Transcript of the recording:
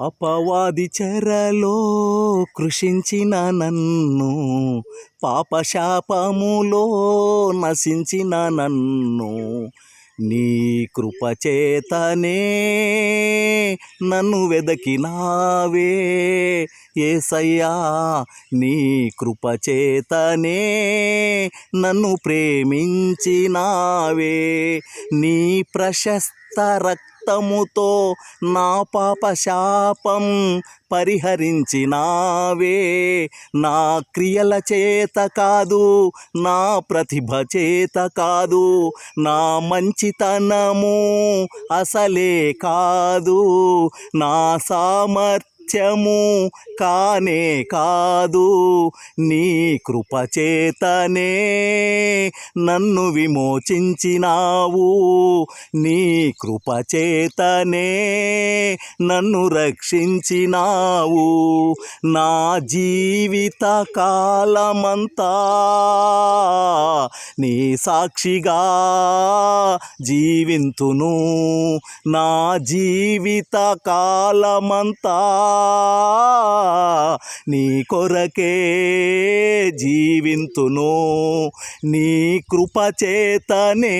అపవాది చెరలో కృషించిన నన్ను పాపశాపములో నశించిన నన్ను. నీ కృపచేతనే నన్ను వెదకినావే. ఏసయ్యా నీ కృపచేతనే నన్ను ప్రేమించినావే. నీ ప్రశస్త రక్తముతో నా పాప శాపం పరిహరించినావే. నా క్రియల చేత కాదు నా ప్రతిభ చేత కాదు నా మంచితనము అసలే కాదు. నా సామర్థ్యం సామర్థ్యము కానే కాదు నీ కృపచేతనే నన్ను విమోచించినావు. నీ కృపచేతనే నన్ను రక్షించినావు. నా జీవిత కాలమంతా నీ సాక్షిగా జీవింతును. నా జీవిత కాలమంతా నీ కొరకే జీవింతును నీ కృపచేతనే.